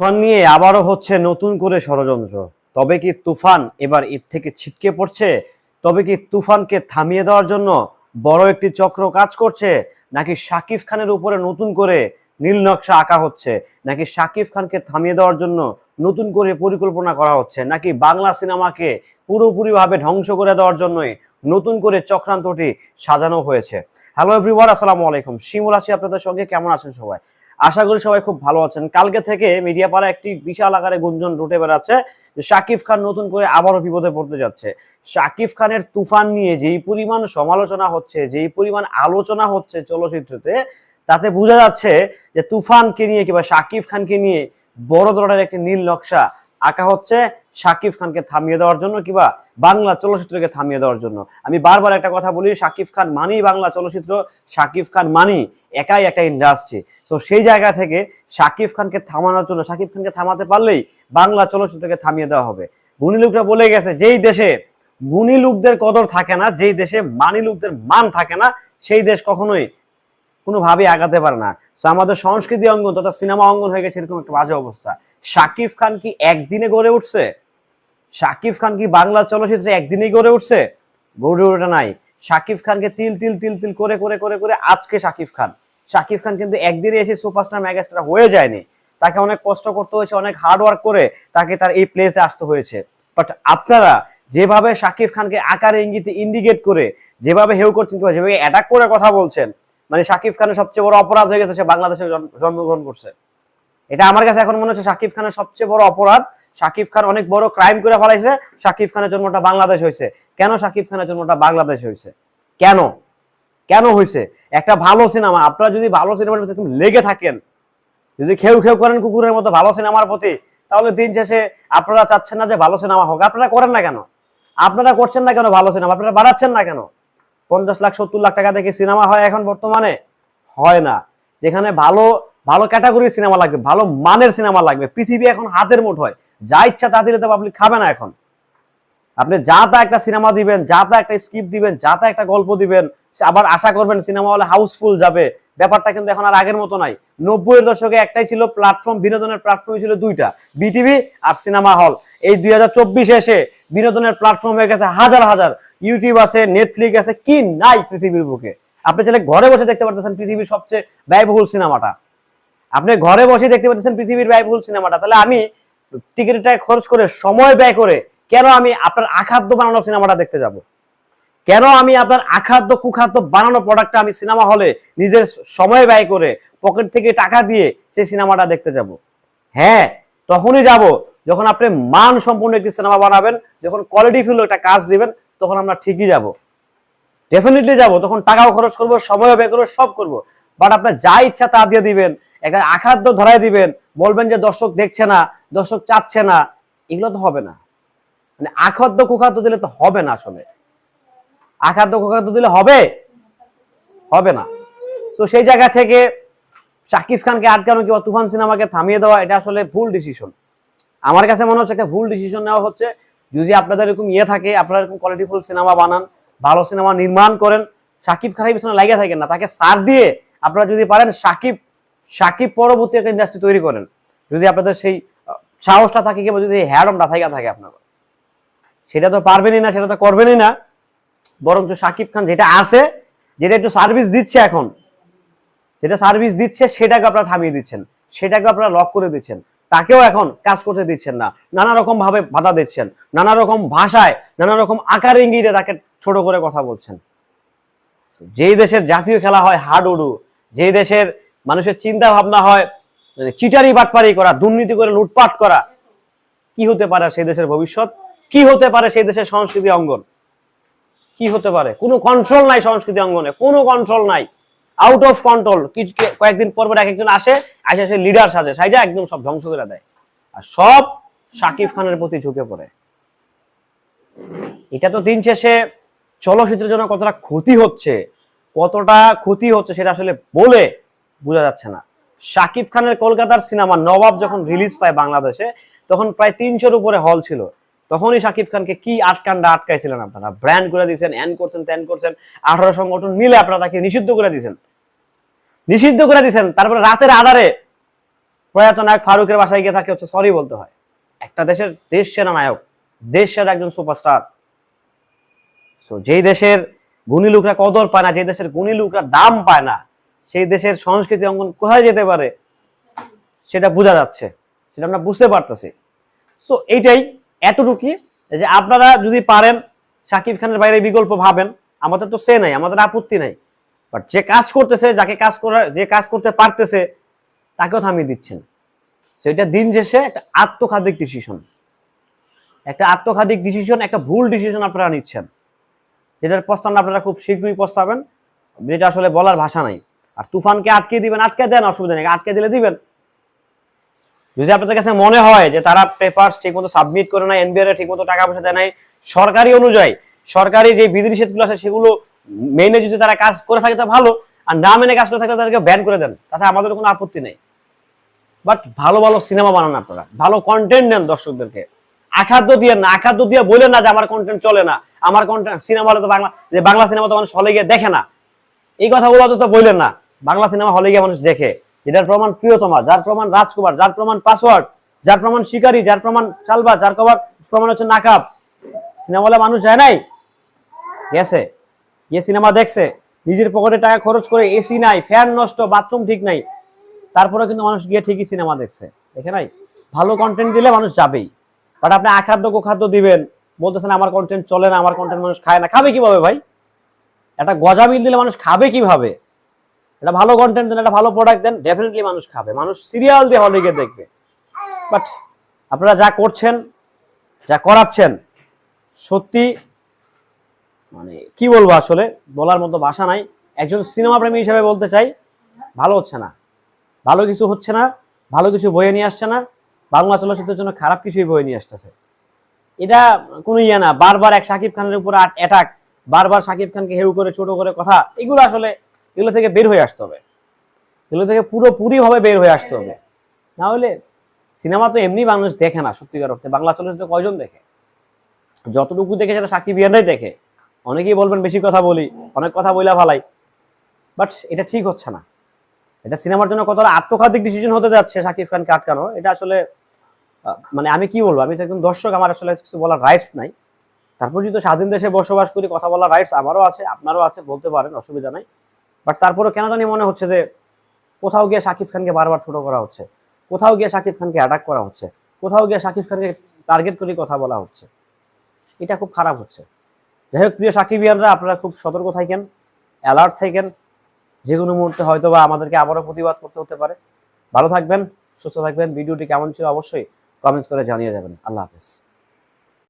তুফান নিয়ে আবারও হচ্ছে নতুন করে ষড়যন্ত্র। তবে কি তুফান এবার এর থেকে ছিটকে পড়ছে? তবে কি তুফানকে থামিয়ে দেওয়ার জন্য বড় একটি চক্র কাজ করছে? নাকি শাকিব খানের উপরে নতুন করে নীল নকশা আঁকা হচ্ছে? নাকি শাকিব খানকে থামিয়ে দেওয়ার জন্য নতুন করে পরিকল্পনা করা হচ্ছে? নাকি বাংলা সিনেমাকে পুরোপুরিভাবে ধ্বংস করে দেওয়ার জন্যই নতুন করে চক্রান্তটি সাজানো হয়েছে? হ্যালো এভরিওয়ান আসসালামু আলাইকুম। শিমুল আছি আপনাদের সঙ্গে। কেমন আছেন সবাই? আশা করি সবাই খুব ভালো আছেন। কালকে থেকে মিডিয়া পাড়া একটি বিশাল আকারে গুঞ্জন রুটে বেড়াচ্ছে। যে শাকিব খান নতুন করে আবারও বিপদে পড়তে যাচ্ছে। শাকিব খানের তুফান নিয়ে যেই পরিমাণ সমালোচনা হচ্ছে, যেই পরিমাণ আলোচনা হচ্ছে চলচ্চিত্রতে, তাতে বোঝা যাচ্ছে যে তুফানকে নিয়ে কিংবা শাকিব খানকে নিয়ে বড় ধরনের একটি নীল নকশা আঁকা হচ্ছে শাকিব খানকে থামিয়ে দেওয়ার জন্য কিংবা বাংলা চলচ্চিত্রকে থামিয়ে দেওয়ার জন্য। আমি বারবার একটা কথা বলি শাকিব খান মানেই বাংলা চলচ্চিত্র শাকিব খান মানি একাই একটা ইন্ডাস্ট্রি তো সেই জায়গা থেকে শাকিব খানকে থামানোর জন্য শাকিব খানকে থামাতে পারলেই বাংলা চলচ্চিত্রকে থামিয়ে দেওয়া হবে। গুণী লোকরা বলে গেছে, যেই দেশে গুণী লোকদের কদর থাকে না, যেই দেশে মানি লোকদের মান থাকে না, সেই দেশ কখনোই কোনোভাবেই আগাতে পারে না। তো আমাদের সংস্কৃতি অঙ্গন তথা সিনেমা অঙ্গন হয়ে গেছে এরকম একটা বাজে অবস্থা। শাকিব খান কি একদিনে গড়ে উঠছে? শাকিব খান কি বাংলা চলচ্চিত্রে একদিনেই গড়ে উঠছে? গড়ে ওঠা নাই। শাকিব খানকে তিল তিল তিল তিল করে করে করে করে আজকে শাকিব খান। শাকিব খান কিন্তু একদিনে এসে সুপারস্টার, মেগাস্টার হয়ে যায়নি। তাকে অনেক কষ্ট করতে হয়েছে, অনেক হার্ড ওয়ার্ক করে তাকে তার এই প্লেসে আসতে হয়েছে। বাট আপনারা যেভাবে শাকিব খানকে আকারে ইঙ্গিতে ইন্ডিকেট করে, যেভাবে হেউ করছেন যেভাবে অ্যাটাক করে কথা বলছেন মানে শাকিব খানের সবচেয়ে বড় অপরাধ হয়ে গেছে, সে বাংলাদেশে জন্মগ্রহণ করছে। এটা আমার কাছে এখন মনে হচ্ছে শাকিব খানের সবচেয়ে বড় অপরাধ। শাকিব খান অনেক বড় ক্রাইম করে ফেলাইছে। শাকিব খানের জন্মটা বাংলাদেশ হয়েছে। কেন শাকিব খানের জন্মটা বাংলাদেশ হয়েছে? কেন? কেন হয়েছে? একটা ভালো সিনেমা আপনারা যদি ভালো সিনেমার প্রতি লেগে থাকেন, যদি খেউ খেউ করেন কুকুরের মতো ভালো সিনেমার প্রতি, তাহলে দিন শেষে আপনারা চাচ্ছেন না যে ভালো সিনেমা হোক। আপনারা করেন না কেন? আপনারা করছেন না কেন ভালো সিনেমা আপনারা বাড়াচ্ছেন না কেন? পঞ্চাশ লাখ, সত্তর লাখ টাকা থেকে সিনেমা হয় এখন বর্তমানে? হয় না। যেখানে ভালো ভালো ক্যাটাগরির সিনেমা লাগবে, ভালো মানের সিনেমা লাগবে। পৃথিবী এখন হাতের মুঠ হয়। যা ইচ্ছা তা দিলে তো পাবলিক খাবে না এখন। আপনি যা তা একটা সিনেমা দিবেন, যা তা একটা স্ক্রিপ্ট দিবেন, যা তা একটা গল্প দিবেন আবার আশা করবেন সিনেমা হলে হাউসফুল যাবে। ব্যাপারটা কিন্তু এখন আর আগের মতো নাই। নব্বইয়ের দশকে একটাই ছিল প্ল্যাটফর্ম বিনোদনের প্ল্যাটফর্ম ছিল দুইটা বিটিভি আর সিনেমা হল এই দুই হাজার চব্বিশে এসে বিনোদনের প্ল্যাটফর্ম হয়ে গেছে হাজার হাজার। ইউটিউব আছে নেটফ্লিক্স আছে, কি নাই পৃথিবীর বুকে। আপনি চাইলে ঘরে বসে দেখতে পারতেছেন পৃথিবীর সবচেয়ে ব্যয়বহুল সিনেমাটা আপনি ঘরে বসে দেখতে পাচ্ছেন পৃথিবীর ব্যয়বহুল সিনেমাটা, তাহলে আমি টিকিটটা খরচ করে সময় ব্যয় করে কেন আমি আপনার আখাদ্য বানানো সিনেমাটা দেখতে যাব? কেন আমি আপনার আখাদ্য, কুখাদ্য বানানো প্রোডাক্টটা আমি সিনেমা হলে নিজের সময় ব্যয় করে পকেট থেকে টাকা দিয়ে সেই সিনেমাটা দেখতে যাব? হ্যাঁ তখনই যাব। যখন আপনি মান সম্পূর্ণ একটি সিনেমা বানাবেন, যখন কোয়ালিটি ফুল একটা কাজ দিবেন, তখন আমরা ঠিকই যাব। ডেফিনেটলি যাব। তখন টাকাও খরচ করব সময়ও ব্যয় করব, সব করব। বাট আপনার যা ইচ্ছা তা দিয়ে দিবেন। একটা আখাদ্য ধরাই দিবেন। বলবেন যে দর্শক দেখছে না, দর্শক চাচ্ছে না, এগুলো তো হবে না। মানে আখাদ্য কুখাদ্য দিলে তো হবে না আসলে। আখাদ্য কুখাদ্য দিলে হবে? হবে না। তো সেই জায়গা থেকে শাকিব খানকে আটকানো কিংবা তুফান সিনেমাকে থামিয়ে দেওয়া, এটা আসলে ভুল ডিসিশন আমার কাছে মনে হচ্ছে একটা ভুল ডিসিশন নেওয়া হচ্ছে। যদি আপনাদের এরকম ইয়ে থাকে, আপনারা এরকম কোয়ালিটিফুল সিনেমা বানান, ভালো সিনেমা নির্মাণ করেন, শাকিব খানের পিছনে লাগিয়ে থাকেন না। তাকে সার দিয়ে আপনারা যদি পারেন, শাকিব শাকিব পরবর্তী একটা ইন্ডাস্ট্রি তৈরি করেন। যদি আপনাদের সেই সাহসটা থাকে কিংবা যদি হ্যাডমটা থাকে থাকে আপনার সেটা তো পারবেনই না, সেটা তো করবেনই না। বরঞ্চ সাকিব খান যেটা আছে, যেটা একটু সার্ভিস দিচ্ছে এখন, যেটা সার্ভিস দিচ্ছে সেটাকে আপনারা থামিয়ে দিচ্ছেন, সেটাকে আপনারা লক করে দিচ্ছেন। তাকেও এখন কাজ করতে দিচ্ছেন না। নানা রকম ভাবে বাধা দিচ্ছেন, নানা রকম ভাষায়, নানা রকম আকার ইঙ্গিতে তাকে ছোট করে কথা বলছেন। যেই দেশের জাতীয় খেলা হয় হাডুডু, যেই দেশের মানুষের চিন্তা ভাবনা হয় মানে চিটারি বাটপারি করা, দুর্নীতি করে লুটপাট করা, কি হতে পারে সেই দেশের ভবিষ্যৎ? কি হতে পারে সেই দেশের সংস্কৃতি অঙ্গন? কি হতে পারে? কোনো কন্ট্রোল নাই সংস্কৃতি অঙ্গনে, কোনো কন্ট্রোল নাই। আউট অফ কন্ট্রোল কিছু কয়েকদিন পর পর এক একজন আসে আসে সে লিডার সাজে সাইজা একদম সব ধ্বংস করে দেয়। আর সব শাকিব খানের প্রতি ঝুঁকে পড়ে। এটা তো দিন শেষে চলচ্চিত্রের জন্য কতটা ক্ষতি হচ্ছে, কতটা ক্ষতি হচ্ছে সেটা আসলে বলে বোঝা যাচ্ছে না। শাকিব খানের কলকাতার সিনেমা নবাব যখন রিলিজ পায় বাংলাদেশে, তখন প্রায় তিনশোর উপরে হল ছিল। তখনই শাকিব খানকে কি আটকান্ডা আটকাইছিলেন আপনারা? ব্র্যান্ড করে দিয়েছেন এন করছেন ত্যান করছেন, আঠারো সংগঠন মিলে আপনারা তাকে নিষিদ্ধ করে দিয়েছেন। নিষিদ্ধ করে দিয়েছেন, তারপরে রাতের আধারে প্রয়াত নায়ক ফারুকের বাসায় গিয়ে তাকে হচ্ছে সরি বলতে হয়। একটা দেশের দেশ সেরা নায়ক দেশ সেরা একজন সুপারস্টার সো যেই দেশের গুণী লোকরা কদর পায় না যে দেশের গুণী লোকরা দাম পায় না সেই দেশের সংস্কৃতি অঙ্গন কোথায় যেতে পারে সেটা বোঝা যাচ্ছে, সেটা আমরা বুঝতে পারতেছি। সো এইটাই এতটুকুই যে আপনারা যদি পারেন শাকিব খানের বাইরে বিকল্প ভাবেন, আমাদের তো সে নাই, আমাদের আপত্তি নাই। বাট যে কাজ করতেছে, যাকে কাজ করার যে কাজ করতে পারতেছে, তাকেও থামিয়ে দিচ্ছেন। সেটা দিন শেষে একটা আত্মঘাতিক ডিসিশন একটা আত্মঘাতিক ডিসিশন একটা ভুল ডিসিশন আপনারা নিচ্ছেন। যেটার প্রস্তাব আপনারা খুব শীঘ্রই প্রস্তাবেন, যেটা আসলে বলার ভাষা নাই। আর তুফানকে আটকে দিবেন, আটকে দেন, অসুবিধা নেই, আটকে দিলে দিবেন। যদি আপনাদের কাছে মনে হয় যে তারা পেপার ঠিক মতো সাবমিট করে নাই এনবিআর ঠিক মতো টাকা পয়সা দেয় নাই, সরকারি অনুযায়ী, সরকারি যে বিধিনিষেধগুলো আছে সেগুলো মেনে যদি তারা কাজ করে থাকে তা ভালো, আর না মেনে কাজ করে থাকে তাদেরকে ব্যান করে দেন, তাতে আমাদের কোনো আপত্তি নেই। বাট ভালো ভালো সিনেমা বানান আপনারা, ভালো কন্টেন্ট দেন দর্শকদেরকে। আখাদ্য দিয়ে না, আখাদ্য দিয়ে বলেন না যে আমার কন্টেন্ট চলে না, আমার কন্টেন্ট সিনেমা হলে তো বাংলা, যে বাংলা সিনেমা তো মানুষ হলে গিয়ে দেখে না। এই কথাগুলো তো বললেন না। বাংলা সিনেমা হলে গিয়ে মানুষ দেখে। যেটার প্রমাণ প্রিয়তমা, যার প্রমাণ রাজকুমার, যার প্রমাণ পাসওয়ার্ড যার প্রমাণ শিকারী, যার প্রমাণ চালবা যার কবার প্রমাণ হচ্ছে নাকাব। সিনেমা হলে মানুষ যায় নাই? গেছে। গিয়ে সিনেমা দেখছে। নিজের পকেটে টাকা খরচ করে এসি নাই ফ্যান নষ্ট বাথরুম ঠিক নাই। তারপরে কিন্তু মানুষ গিয়ে ঠিকই সিনেমা দেখছে। দেখে নাই? ভালো কন্টেন্ট দিলে মানুষ যাবেই। বাট আপনি আখাদ্য, গোখাদ্য দিবেন। বলতেছেন, আমার কন্টেন্ট চলে না, আমার কন্টেন্ট মানুষ খায় না। খাবে কীভাবে ভাই? একটা গজা মিল দিলে মানুষ খাবে কীভাবে? একটা ভালো কন্টেন্ট দেন, একটা ভালো প্রোডাক্ট দেন ডেফিনেটলি মানুষ খাবে। মানুষ সিরিয়াল দিয়ে হলে গিয়ে দেখবে। বাট আপনারা যা করছেন, যা করাচ্ছেন, সত্যি মানে কি বলব আসলে, বলার মতো ভাষা নাই। একজন সিনেমা প্রেমী হিসেবে বলতে চাই, ভালো হচ্ছে না। ভালো কিছু হচ্ছে না, ভালো কিছু বয়ে নিয়ে আসছে না, বাংলা চলচ্চিত্রের জন্য খারাপ কিছুই বয়ে নিয়ে আসতেছে। এটা কোনো ইয়ে না, বারবার এক শাকিব খানের উপর অ্যাটাক বারবার শাকিব খানকে হেউ করে, ছোট করে কথা, এগুলো আসলে এগুলো থেকে বের হয়ে আসতে হবে। এগুলো থেকে পুরোপুরি ভাবে বের হয়ে আসতে হবে। না হলে সিনেমা তো এমনি বাংলাদেশ দেখে না, সত্যিকার অর্থে। বাংলা চলচ্চিত্র কয়জন দেখে? যতটুকু দেখে সেটা সাকিব ইয়ানরাই দেখে। অনেকেই বলবেন, বেশি কথা বলি, অনেক কথা বইলা ভালাই বাট এটা ঠিক হচ্ছে না। এটা সিনেমার জন্য কতটা আত্মঘাতিক ডিসিশন হতে যাচ্ছে সাকিব খানকে আটকানো, এটা আসলে মানে আমি কি বলব? আমি তো একজন দর্শক, আমার আসলে কিছু বলার রাইটস নাই। তারপর যদি স্বাধীন দেশে বসবাস করি, কথা বলার রাইটস আমারও আছে, আপনারও আছে, বলতে পারেন, অসুবিধা নাই। বাট তারপরে কেন জানি মনে হচ্ছে যে কোথাও গিয়ে শাকিব খানকে বারবার ছোট করা হচ্ছে, কোথাও গিয়ে শাকিব খানকে অ্যাটাক করা হচ্ছে, কোথাও গিয়ে শাকিব খানকে টার্গেট করে কথা বলা হচ্ছে। এটা খুব খারাপ হচ্ছে। যাই হোক, প্রিয় সাকিবিয়ানরা, আপনারা খুব সতর্ক থাকেন অ্যালার্ট থাকেন, যে কোনো মুহূর্তে হয়তো বা আমাদেরকে আবারও প্রতিবাদ করতে হতে পারে। ভালো থাকবেন, সুস্থ থাকবেন। ভিডিওটি কেমন ছিল অবশ্যই কমেন্টস করে জানিয়ে যাবেন। আল্লাহ হাফেজ।